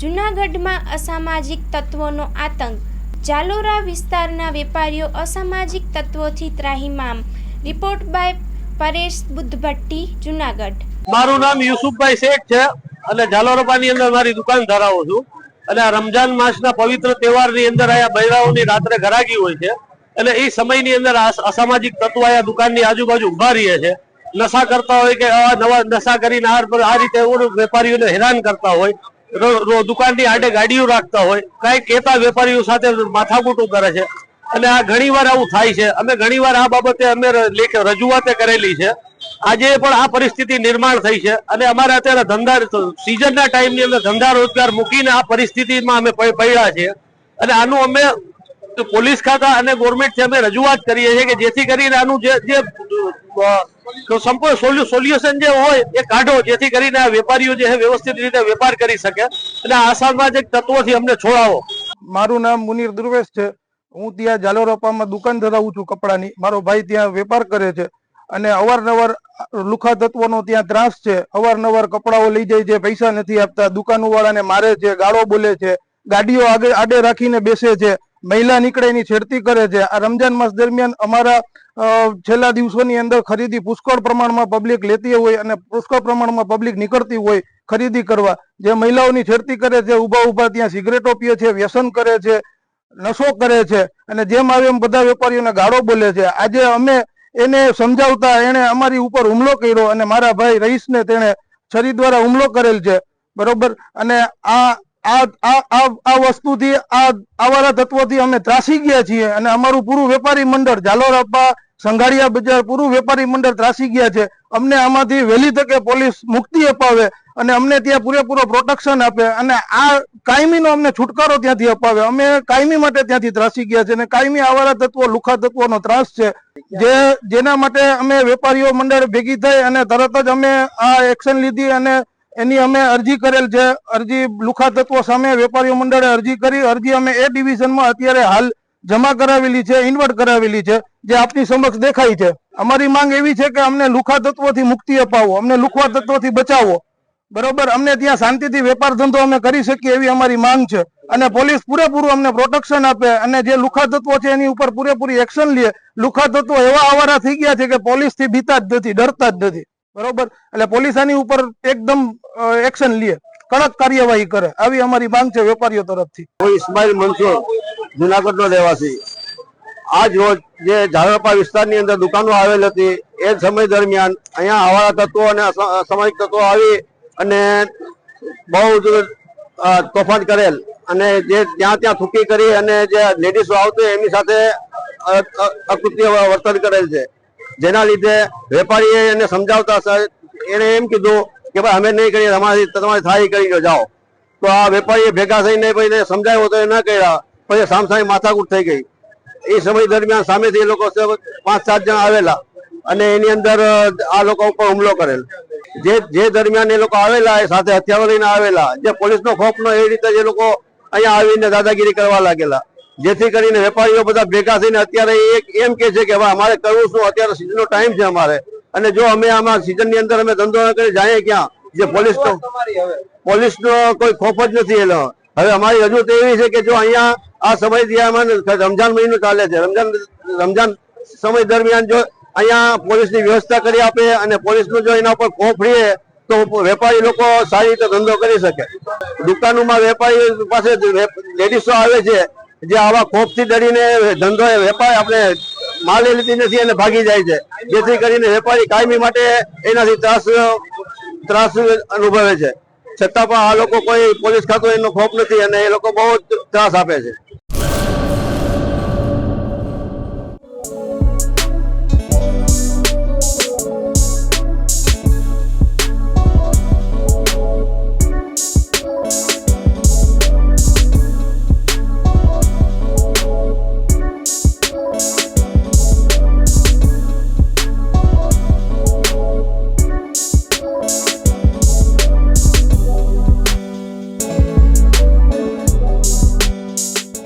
જૂનાગઢમાં અસામાજિક તત્વોનો આતંક. જાલોરા વિસ્તારના વેપારીઓ અસામાજિક તત્વોથી ત્રાહિમામ રિપોર્ટ બાય પરેશ બુદ્ધભટ્ટી, જૂનાગઢ. મારું નામ યુસુફભાઈ શેઠ છે અને ઝાલોરપાની અંદર મારી દુકાન ધરાવું છું. અને આ રમજાન માસના પવિત્ર તહેવારની અંદર આયા બૈરાઓની રાત્રે ઘરાગી હોય છે. અને એ સમયની અંદર અસામાજિક તત્વો આયા દુકાનની આજુબાજુ ઊભા રહીએ છે. નશા કરતા હોય કે નવા નશા કરીને આ રીતે વેપારીઓને હેરાન કરતા હોય. દુકાનની આડે ગાડીઓ રાખતા હોય, કાંઈ કહેતા વેપારીઓ સાથે માથાકૂટું કરે છે. અને આ ઘણીવાર આવું થાય છે. અમે ઘણીવાર આ બાબતે અમે રજૂઆતે કરેલી છે. આજે પણ આ પરિસ્થિતિ નિર્માણ થઈ છે. અને અમારે અત્યારે ધંધા સિઝનના ટાઈમની અંદર ધંધા રોજગાર મૂકીને આ પરિસ્થિતિમાં અમે પડ્યા છીએ. અને આનું અમે પોલીસ ખાતા અને ગવર્મેન્ટથી અમે રજૂઆત કરીએ છીએ કે જેથી કરીને આનું જે અ, સંપૂર્ણ સોલ્યુશન જે હોય એ કાઢો જેથી કરીને વેપારીઓ જે વ્યવસ્થિત રીતે વેપાર કરી શકે અને આ જે તત્વોથી અમને છોડાવો. મારું નામ મુનીર દુર્વેશ છે. હું ત્યાં જાલોરોપામાં દુકાન ધરાવું છું કપડાની. મારો ભાઈ ત્યાં વેપાર કરે છે અને અવારનવાર લુખા તત્વોનો ત્યાં ત્રાસ છે. અવારનવાર કપડાઓ લઈ જાય છે પૈસા નથી આપતા. દુકાનો વાળાને મારે છે ગાળો બોલે છે. ગાડીઓ આગળ આડે રાખીને બેસે છે. મહિલા નીકળે એની છેડતી કરે છે. આ રમજાન માસ દરમિયાન અમારા છેલ્લા દિવસોની અંદર ખરીદી પુષ્કળ પ્રમાણમાં પબ્લિક લેતી હોય અને પુષ્કળ પ્રમાણમાં પબ્લિક નીકળતી હોય ખરીદી કરવા. જે મહિલાઓની છેડતી કરે છે, ઊભા ઊભા ત્યાં સિગરેટો પીએ છે, વ્યસન કરે છે, નશો કરે છે અને જેમ આવે એમ બધા વેપારીઓને ગાળો બોલે છે. આજે અમે એને સમજાવતા એને અમારી ઉપર હુમલો કર્યો અને મારા ભાઈ રહીશને તેણે છરી દ્વારા હુમલો કરેલ છે. બરોબર? અને આ આ વસ્તુથી આ આવારા તત્વોથી અમે ત્રાસી ગયા છીએ અને અમારું પૂરું વેપારી મંડળ ઝાલોરાપા સંઘાડિયા બજાર પૂરું વેપારી મંડળ ત્રાસી ગયા છે. અમને આમાંથી વહેલી તકે પોલીસ મુક્તિ અપાવે અને અમને ત્યાં પૂરેપૂરો પ્રોટેક્શન આપે અને આ કાયમીનો અમને છુટકારો ત્યાંથી અપાવે. અમે કાયમી માટે ત્યાંથી ત્રાસી ગયા છે અને કાયમી આવારા તત્વો, લુખા તત્વોનો ત્રાસ છે. જે જેના માટે અમે વેપારીઓ મંડળ ભેગી થઈ અને તરત જ અમે આ એક્શન લીધી અને એની અમે અરજી કરેલ છે અરજી લુખા તત્વો સામે વેપારીઓ મંડળે અરજી કરી, અરજી અમે એ ડિવિઝનમાં અત્યારે હાલ જમા કરાવેલી છે, ઇન્વર્ટ કરાવેલી છે, જે આપની સમક્ષ દેખાય છે. અમારી માંગ એવી છે કે અમને લુખા તત્વોથી મુક્તિ અપાવો, અમને લુખવા તત્વોથી બચાવો. બરોબર? અમને ત્યાં શાંતિથી વેપાર ધંધો અમે કરી શકીએ એવી અમારી માંગ છે. અને પોલીસ પૂરેપૂરું અમને પ્રોટેક્શન આપે અને જે લુખા તત્વો છે એની ઉપર પૂરેપૂરી એક્શન લે. લુખા તત્વો એવા આવારા થઈ ગયા છે કે પોલીસથી બીતા જ નથી, ડરતા જ નથી. બરોબર? એટલે પોલીસ આની ઉપર એકદમ એક્શન લે. કડક કાર્યવાહી કરે. આવી અમારી માંગ છે વેપારીઓ તરફથી. હું ઇસ્માઇલ મનસુર જુનાગઢ નો રહેવાસી. આજ રોજ જે ઝાડપા વિસ્તારની અંદર દુકાનો આવેલ હતી, એ સમય દરમિયાન અહીંયા હવાળા તત્વો અને અસા- અસામાજિક તત્વો આવી અને બહુ જ તોફાન કરેલ. અને જે ત્યાં ત્યાં થૂકી કરી અને જે લેડીઝો આવતી એમની સાથે અકૃત્ય વર્તન કરેલ છે. જેના લીધે વેપારીએ એને સમજાવતા એને એમ કીધું કે ભાઈ, અમે નહીં કરીએ, તમારી તમારી થાળી કરી જાઓ. તો આ વેપારીએ ભેગા થઈને ભાઈ સમજાવ્યો તો એ ન કર્યા. પછી સામસામી માથાકૂટ થઈ ગઈ. એ સમય દરમિયાન સામેથી એ લોકો પાંચ સાત જણા આવેલા અને એની અંદર આ લોકો ઉપર હુમલો કરેલ. જે જે દરમિયાન એ લોકો આવેલા, એ સાથે હથિયારો લઈને આવેલા. જે પોલીસનો ખોફનો એ રીતે જે લોકો અહીંયા આવીને દાદાગીરી કરવા લાગેલા. જેથી કરીને વેપારીઓ બધા ભેગા થઈને અત્યારે એક એમ કે છે કે હવે અમારે કરવું શું? અત્યારે સીઝનનો ટાઈમ છે અમારે. અને જો અમે આમાં સીઝનની અંદર અમે ધંધો ન કરી જાય ક્યાં? જે પોલીસનો પોલીસનો કોઈ ખોફ જ નથી એનો. હવે અમારી રજૂઆત એવી છે કે જો અહીંયા આ સમય દરમિયાન રમજાન મહિનો ચાલે છે. રમજાન રમજાન સમય દરમિયાન જો અહીંયા પોલીસની વ્યવસ્થા કરી આપે અને પોલીસનું જો એના ઉપર ખોફ રહીએ, તો વેપારી લોકો સારી રીતે ધંધો કરી શકે. દુકાનોમાં વેપારી પાસે લેડીઝો આવે છે જે આવા ખોફથી ડરીને ધંધો વેપાર આપણે માલ લીધી નથી અને ભાગી જાય છે. જેથી કરીને વેપારી કાયમી માટે એનાથી ત્રાસ ત્રાસ અનુભવે છે. છતાં પણ આ લોકો કોઈ પોલીસ ખાતું એનો ખોફ નથી અને એ લોકો બહુ ત્રાસ આપે છે.